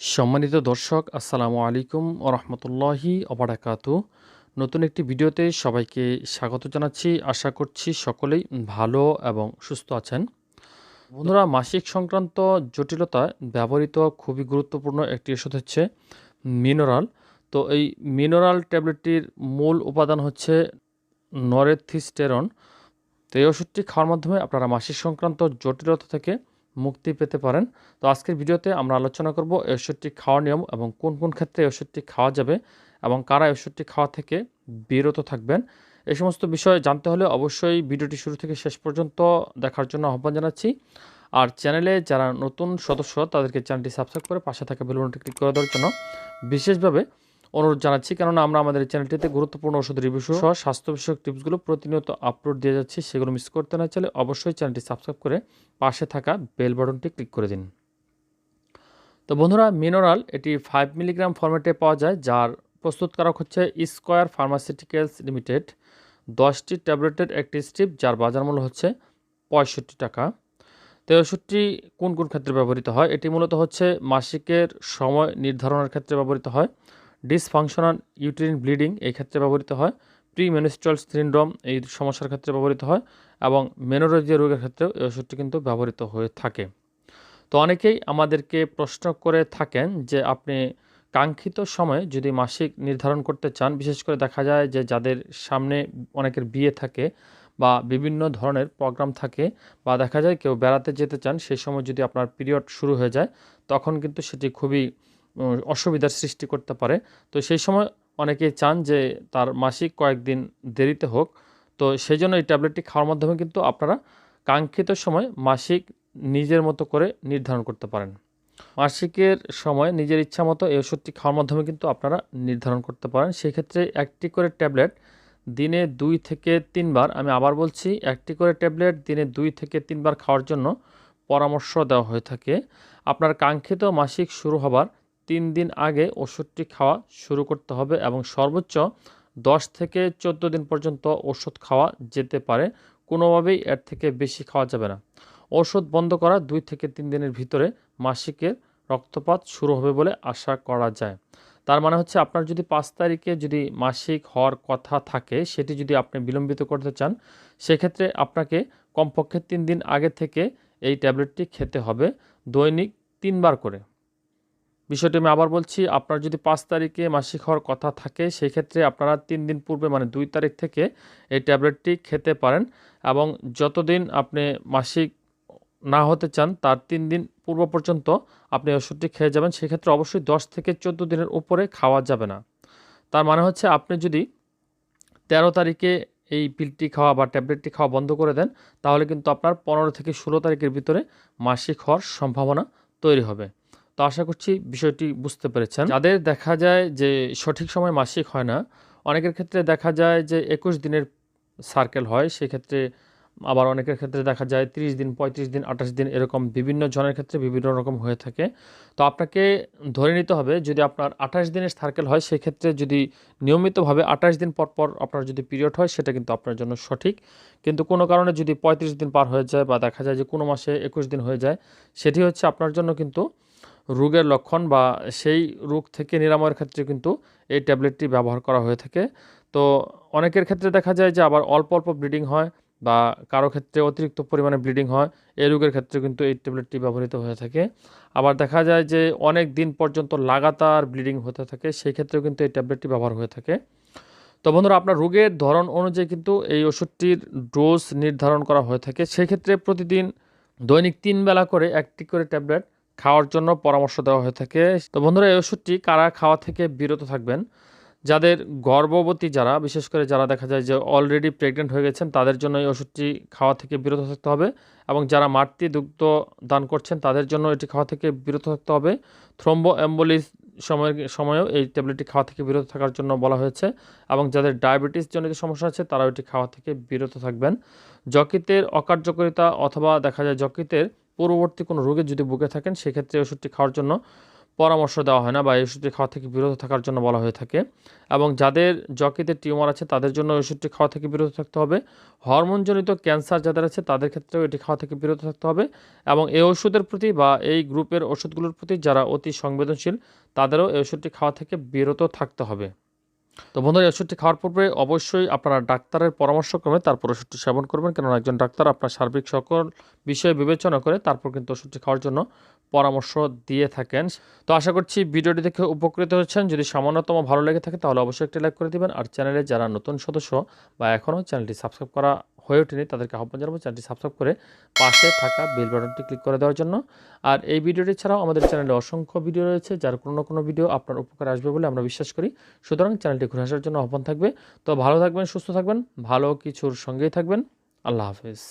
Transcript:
সম্মানিত দর্শক, আসসালামু আলাইকুম রহমতুল্লাহি অবরাকাতু নতুন একটি ভিডিওতে সবাইকে স্বাগত জানাচ্ছি। আশা করছি সকলেই ভালো এবং সুস্থ আছেন। বন্ধুরা, মাসিক সংক্রান্ত জটিলতায় ব্যবহৃত খুবই গুরুত্বপূর্ণ একটি ওষুধ হচ্ছে মিনারাল। তো এই মিনারাল ট্যাবলেটটির মূল উপাদান হচ্ছে নরেথিস্টেরন। তো এই ওষুধটি খাওয়ার মাধ্যমে আপনারা মাসিক সংক্রান্ত জটিলতা থেকে মুক্তি পেতে পারেন। তো আজকের ভিডিওতে আমরা আলোচনা করব এই ওষুধটি খাওয়ার নিয়ম এবং কোন কোন ক্ষেত্রে এই ওষুধটি খাওয়া যাবে এবং কারা এই ওষুধটি খাওয়া থেকে বিরত থাকবেন। এই সমস্ত বিষয়ে জানতে হলে অবশ্যই ভিডিওটি শুরু থেকে শেষ পর্যন্ত দেখার জন্য আহ্বান জানাচ্ছি। আর চ্যানেলে যারা নতুন সদস্য তাদেরকে চ্যানেলটি সাবস্ক্রাইব করে পাশে থাকা বেলুনটি ক্লিক করে দেওয়ার জন্য। বিশেষভাবে অনুরোধ জানাচ্ছি কেননা আমরা আমাদের চ্যানেলটিতে গুরুত্বপূর্ণ ওষুধ রিভিউ সহ স্বাস্থ্য বিষয়ক টিপসগুলো প্রতিনিয়ত আপলোড দিয়ে যাচ্ছি। সেগুলো মিস করতে না চাইলে অবশ্যই চ্যানেলটি সাবস্ক্রাইব করে পাশে থাকা বেল বাটনটি ক্লিক করে দিন। তো বন্ধুরা মিনারাল এটি ফাইভ মিলিগ্রাম ফরম্যাটে পাওয়া যায় যার প্রস্তুতকারক হচ্ছে স্কোয়ার ফার্মাসিউটিক্যালস লিমিটেড দশটি ট্যাবলেটের একটি স্ট্রিপ যার বাজার মূল্য হচ্ছে পঁয়ষট্টি টাকা। তো এই ওষুধটি কোন কোন ক্ষেত্রে ব্যবহৃত হয়? এটি মূলত হচ্ছে মাসিকের সময় নির্ধারণের ক্ষেত্রে ব্যবহৃত হয়। ডিসফাংশনাল ইউটেরিন ব্লিডিং এই ক্ষেত্রে ব্যবহৃত হয় প্রি মেনিস্ট্রাল সিন্ড্রোম এই সমস্যার ক্ষেত্রে ব্যবহৃত হয় এবং মেনোরোজিয়া রোগের ক্ষেত্রেও এই ওষুধটি কিন্তু ব্যবহৃত হয়ে থাকে। তো অনেকেই আমাদেরকে প্রশ্ন করে থাকেন যে আপনি কাঙ্ক্ষিত সময়ে যদি মাসিক নির্ধারণ করতে চান, বিশেষ করে দেখা যায় যে যাদের সামনে অনেকের বিয়ে থাকে বা বিভিন্ন ধরনের প্রোগ্রাম থাকে বা দেখা যায় কেউ বেড়াতে যেতে চান, সেই সময় যদি আপনার পিরিয়ড শুরু হয়ে যায়, তখন কিন্তু সেটি খুবই অসুবিধার সৃষ্টি করতে পারে। তো সেই সময় অনেকেই চান যে তার মাসিক কয়েকদিন দেরিতে হোক। তো সেই জন্য এই ট্যাবলেটটি খাওয়ার মাধ্যমে কিন্তু আপনারা কাঙ্ক্ষিত সময় মাসিক নিজের মতো করে নির্ধারণ করতে পারেন। মাসিকের সময় নিজের ইচ্ছা মতো এই ওষুধটি খাওয়ার মাধ্যমে কিন্তু আপনারা নির্ধারণ করতে পারেন। সেক্ষেত্রে একটি করে ট্যাবলেট দিনে দুই থেকে তিনবার, আমি আবার বলছি একটি করে ট্যাবলেট দিনে দুই থেকে তিনবার খাওয়ার জন্য পরামর্শ দেওয়া হয়ে থাকে। আপনার কাঙ্ক্ষিত মাসিক শুরু হবার তিন দিন আগে ওষুধটি খাওয়া শুরু করতে হবে এবং সর্বোচ্চ দশ থেকে চোদ্দ দিন পর্যন্ত ওষুধ খাওয়া যেতে পারে। কোনোভাবেই এর থেকে বেশি খাওয়া যাবে না। ওষুধ বন্ধ করা দুই থেকে তিন দিনের ভিতরে মাসিকের রক্তপাত শুরু হবে বলে আশা করা যায়। তার মানে হচ্ছে আপনার যদি পাঁচ তারিখে যদি মাসিক হওয়ার কথা থাকে, সেটি যদি আপনি বিলম্বিত করতে চান, সেক্ষেত্রে আপনাকে কমপক্ষে তিন দিন আগে থেকে এই ট্যাবলেটটি খেতে হবে। দৈনিক তিনবার করে। বিষয়টি আমি আবার বলছি, আপনার যদি পাঁচ তারিখে মাসিক হওয়ার কথা থাকে সেই ক্ষেত্রে আপনারা তিন দিন পূর্বে মানে দুই তারিখ থেকে এই ট্যাবলেটটি খেতে পারেন এবং যতদিন আপনি মাসিক না হতে চান, তার তিন দিন পূর্ব পর্যন্ত আপনি ওষুধটি খেয়ে যাবেন। সেক্ষেত্রে অবশ্যই দশ থেকে চোদ্দ দিনের উপরে খাওয়া যাবে না। তার মানে হচ্ছে, আপনি যদি তেরো তারিখে এই পিলটি খাওয়া বা ট্যাবলেটটি খাওয়া বন্ধ করে দেন, তাহলে কিন্তু আপনার পনেরো থেকে ষোলো তারিখের ভিতরে মাসিক হওয়ার সম্ভাবনা তৈরি হবে। তো আশা করছি বিষয়টি বুঝতে পেরেছেন। যাদের দেখা যায় যে সঠিক সময় মাসিক হয় না, অনেকের ক্ষেত্রে দেখা যায় যে একুশ দিনের সার্কেল হয়, সেক্ষেত্রে আবার অনেকের ক্ষেত্রে দেখা যায় 30 দিন, পঁয়ত্রিশ দিন, আঠাশ দিন এরকম বিভিন্ন জনের ক্ষেত্রে বিভিন্ন রকম হয়ে থাকে। তো আপনাকে ধরে নিতে হবে, যদি আপনার আঠাশ দিনের সার্কেল হয়, সেক্ষেত্রে যদি নিয়মিতভাবে আঠাশ দিন পর পর আপনার যদি পিরিয়ড হয়, সেটা কিন্তু আপনার জন্য সঠিক। কিন্তু কোনো কারণে যদি পঁয়ত্রিশ দিন পার হয়ে যায় বা দেখা যায় যে কোনো মাসে একুশ দিন হয়ে যায়, সেটি হচ্ছে আপনার জন্য কিন্তু রোগের লক্ষণ বা সেই রোগ থেকে নিরাময়ের ক্ষেত্রে কিন্তু এই ট্যাবলেটটি ব্যবহার করা হয়ে থাকে। তো অনেকের ক্ষেত্রে দেখা যায় যে আবার অল্প অল্প ব্লিডিং হয় বা কারও ক্ষেত্রে অতিরিক্ত পরিমাণে ব্লিডিং হয় এই রোগের ক্ষেত্রে কিন্তু এই ট্যাবলেটটি ব্যবহৃত হয়ে থাকে। আবার দেখা যায় যে অনেক দিন পর্যন্ত লাগাতার ব্লিডিং হতে থাকে, সেই ক্ষেত্রেও কিন্তু এই ট্যাবলেটটি ব্যবহার হয়ে থাকে। তো বন্ধুরা, আপনার রোগের ধরন অনুযায়ী কিন্তু এই ওষুধটির ডোজ নির্ধারণ করা হয়ে থাকে। সেই ক্ষেত্রে প্রতিদিন দৈনিক তিন বেলা করে একটি করে ট্যাবলেট খাওয়ার জন্য পরামর্শ দেওয়া হয়ে থাকে। তো বন্ধুরা, এই ওষুধটি কারা খাওয়া থেকে বিরত থাকবেন? যাদের গর্ভবতী যারা, বিশেষ করে যারা দেখা যায় যে অলরেডি প্রেগনেন্ট হয়ে গেছেন, তাদের জন্য এই ওষুধটি খাওয়া থেকে বিরত থাকতে হবে। এবং যারা মাতৃ দুগ্ধ দান করছেন, তাদের জন্য এটি খাওয়া থেকে বিরত থাকতে হবে। থ্রম্বো অ্যাম্বুলিস সময়ের সময়েও এই ট্যাবলেটটি খাওয়া থেকে বিরত থাকার জন্য বলা হয়েছে। এবং যাদের ডায়াবেটিস জনিত সমস্যা আছে তারা এটি খাওয়া থেকে বিরত থাকবেন। যকৃতের অকার্যকারিতা অথবা দেখা যায় যকৃতের পূর্ববর্তী কোনো রোগে যদি বুকে থাকেন, সেক্ষেত্রে ওষুধটি খাওয়ার জন্য পরামর্শ দেওয়া হয় না বা এই ওষুধটি খাওয়া থেকে বিরত থাকার জন্য বলা হয়ে থাকে। এবং যাদের যকৃতের টিউমার আছে, তাদের জন্য ওষুধটি খাওয়া থেকে বিরত থাকতে হবে। হরমোনজনিত ক্যান্সার যাদের আছে, তাদের ক্ষেত্রেও এটি খাওয়া থেকে বিরত থাকতে হবে। এবং এই ওষুধের প্রতি বা এই গ্রুপের ওষুধগুলোর প্রতি যারা অতি সংবেদনশীল, তাদেরও এই ওষুধটি খাওয়া থেকে বিরত থাকতে হবে। তো বন্ধুরা, এই ওষুধটি খাওয়ার পূর্বে অবশ্যই আপনারা ডাক্তারের পরামর্শক্রমে তারপর ওষুধটি সেবন করবেন। কেননা একজন ডাক্তার আপনার সার্বিক সকল বিষয়ে বিবেচনা করে তারপর কিন্তু ওষুধটি খাওয়ার জন্য পরামর্শ দিয়ে থাকেন। তো আশা করছি ভিডিওটি দেখে উপকৃত হচ্ছেন যদি সামান্যতম ভালো লেগে থাকে, তাহলে অবশ্যই একটি লাইক করে দিবেন। আর চ্যানেলে যারা নতুন সদস্য বা এখনও চ্যানেলটি সাবস্ক্রাইব করা হয়ে ওঠেনি, তাদেরকে আহ্বান জানাব চ্যানেলটি সাবস্ক্রাইব করে পাশে থাকা বেল বাটনটি ক্লিক করে দেওয়ার জন্য। আর এই ভিডিওটি ছাড়াও আমাদের চ্যানেলে অসংখ্য ভিডিও রয়েছে, যার কোনো কোনো ভিডিও আপনার উপকার আসবে বলে আমরা বিশ্বাস করি। সুতরাং চ্যানেলটি ঘুরে আসার জন্য আহ্বান থাকবে। তো ভালো থাকবেন, সুস্থ থাকবেন, ভালো কিছুর সঙ্গেই থাকবেন। আল্লাহ হাফেজ।